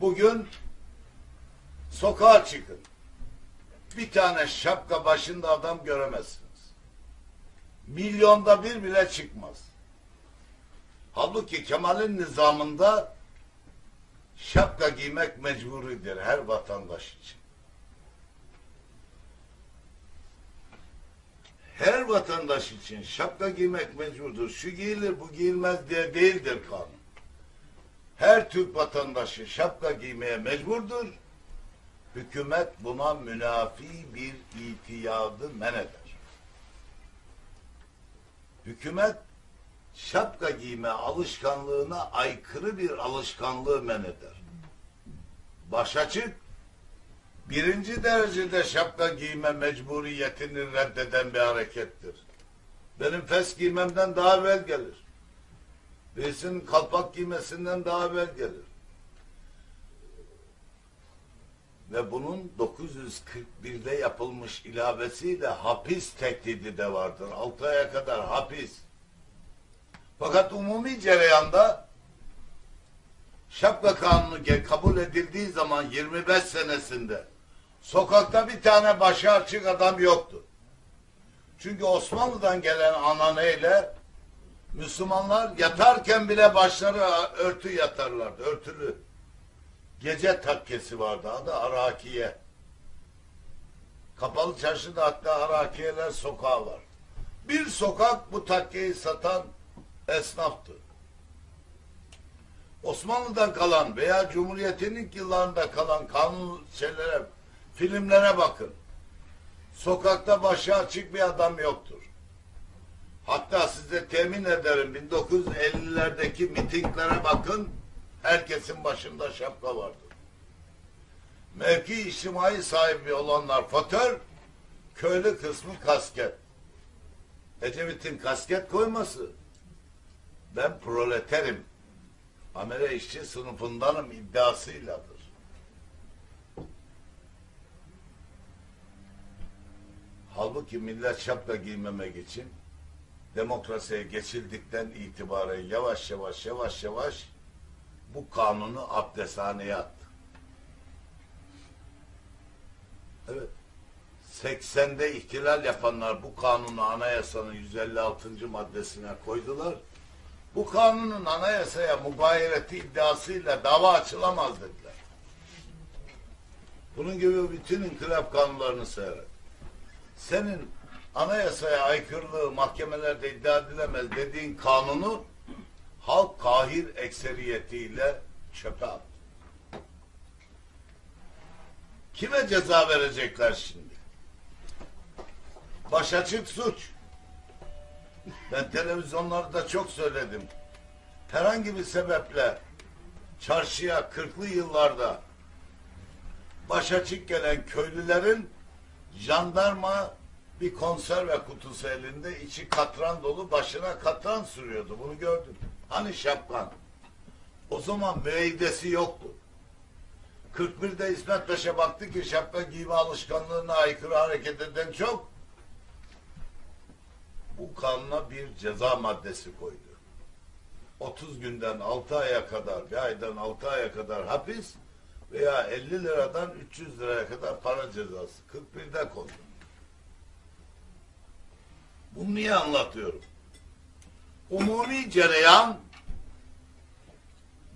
Bugün sokağa çıkın. Bir tane şapka başında adam göremezsiniz. Milyonda bir bile çıkmaz. Halbuki Kemal'in nizamında şapka giymek mecburidir her vatandaş için. Her vatandaş için şapka giymek mecburdur. Şu giyilir, bu giyilmez diye değildir kanun. Her Türk vatandaşı şapka giymeye mecburdur. Hükümet buna münafi bir itiyadı men eder. Hükümet şapka giyme alışkanlığına aykırı bir alışkanlığı men eder. Baş açık, birinci derecede şapka giyme mecburiyetini reddeden bir harekettir. Benim fes giymemden daha evvel gelir. Birisinin kalpak giymesinden daha evvel gelir. Ve bunun 941'de yapılmış ilavesiyle hapis tehdidi de vardır. 6 aya kadar hapis. Fakat umumi cereyanda şapka kanunu kabul edildiği zaman 25 senesinde sokakta bir tane başı açık adam yoktu. Çünkü Osmanlı'dan gelen ananeyle Müslümanlar yatarken bile başları örtü yatarlardı, örtülü. Gece takkesi vardı, adı Arakiye. Kapalı çarşıda hatta Arakiyeler sokağı var. Bir sokak bu takkeyi satan esnaftı. Osmanlı'dan kalan veya Cumhuriyet'in ilk yıllarında kalan kanun şeylere, filmlere bakın. Sokakta başı açık bir adam yoktur. Hatta size temin ederim 1950'lerdeki mitinglere bakın. Herkesin başında şapka vardır. Mevki içtimai sahibi olanlar fatör, köylü kısmı kasket. Ecevit'in kasket koyması. Ben proleterim. Amele işçi sınıfındanım iddiasıyladır. Halbuki millet şapka giymemek için demokrasiye geçildikten itibaren yavaş yavaş yavaş yavaş bu kanunu abdesthaneye attı. Evet. 80'de ihtilal yapanlar bu kanunu anayasanın 156. maddesine koydular. Bu kanunun anayasaya mugayereti iddiasıyla dava açılamaz dediler. Bunun gibi bütün inkılap kanunlarını seyret. Senin anayasaya aykırılığı mahkemelerde iddia edilemez dediğin kanunu halk kahir ekseriyetiyle çöpe attı. Kime ceza verecekler şimdi? Başaçık suç. Ben televizyonlarda çok söyledim. Herhangi bir sebeple çarşıya 40'lı yıllarda başaçık gelen köylülerin jandarma bir konserve kutusu elinde içi katran dolu başına katran sürüyordu. Bunu gördüm. Hani şapkan? O zaman müeydesi yoktu. 41'de İsmet Paşa baktı ki şapka giyme alışkanlığına aykırı hareket eden çok. Bu kanuna bir ceza maddesi koydu. 30 günden 6 aya kadar, bir aydan 6 aya kadar hapis veya 50 liradan 300 liraya kadar para cezası. 41'de kondu. Bunu niye anlatıyorum? Umumi cereyan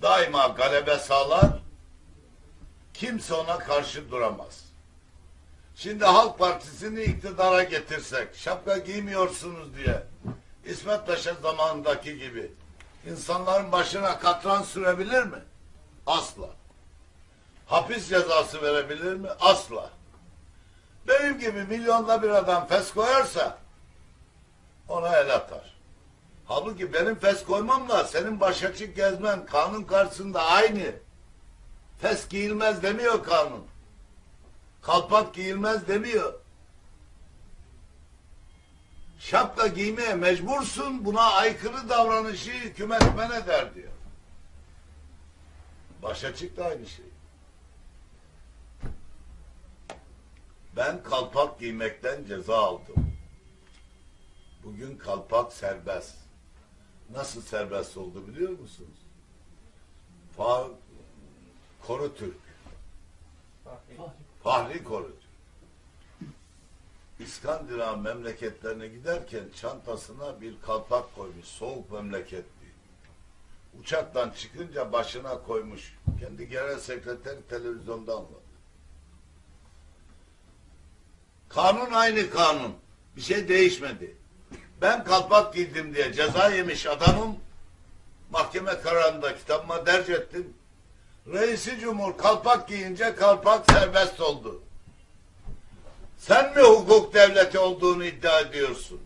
daima galebe sağlar, kimse ona karşı duramaz. Şimdi Halk Partisi'ni iktidara getirsek, şapka giymiyorsunuz diye, İsmet Paşa zamanındaki gibi, insanların başına katran sürebilir mi? Asla. Hapis cezası verebilir mi? Asla. Benim gibi milyonda bir adam fes koyarsa, Halbuki benim fes koymamla senin baş açık gezmen kanun karşısında aynı. Fes giyilmez demiyor kanun. Kalpak giyilmez demiyor. Şapka giymeye mecbursun, buna aykırı davranışı hükümet men eder diyor. Baş açık da aynı şey. Ben kalpak giymekten ceza aldım. Bugün kalpak serbest. Nasıl serbest oldu biliyor musunuz? Fa Koru Türk. Fahri Koru Türk. İskandinav memleketlerine giderken çantasına bir kalpak koymuş. Soğuk memleket. Uçaktan çıkınca başına koymuş. Kendi genel sekreteri televizyonda anlattı. Kanun aynı kanun. Bir şey değişmedi. Ben kalpak giydim diye ceza yemiş adamım. Mahkeme kararında kitabıma derc ettim. Reisi Cumhur kalpak giyince kalpak serbest oldu. Sen mi hukuk devleti olduğunu iddia ediyorsun?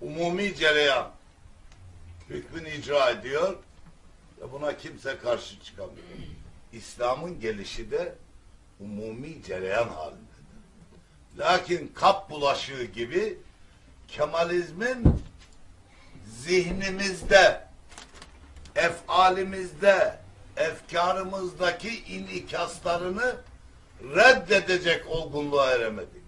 Umumi cereyan hükmünü icra ediyor ve buna kimse karşı çıkamıyor. İslam'ın gelişi de umumi cereyan halindedir. Lakin kap bulaşığı gibi Kemalizmin zihnimizde, efalimizde, efkarımızdaki inikaslarını reddedecek olgunluğa eremedik.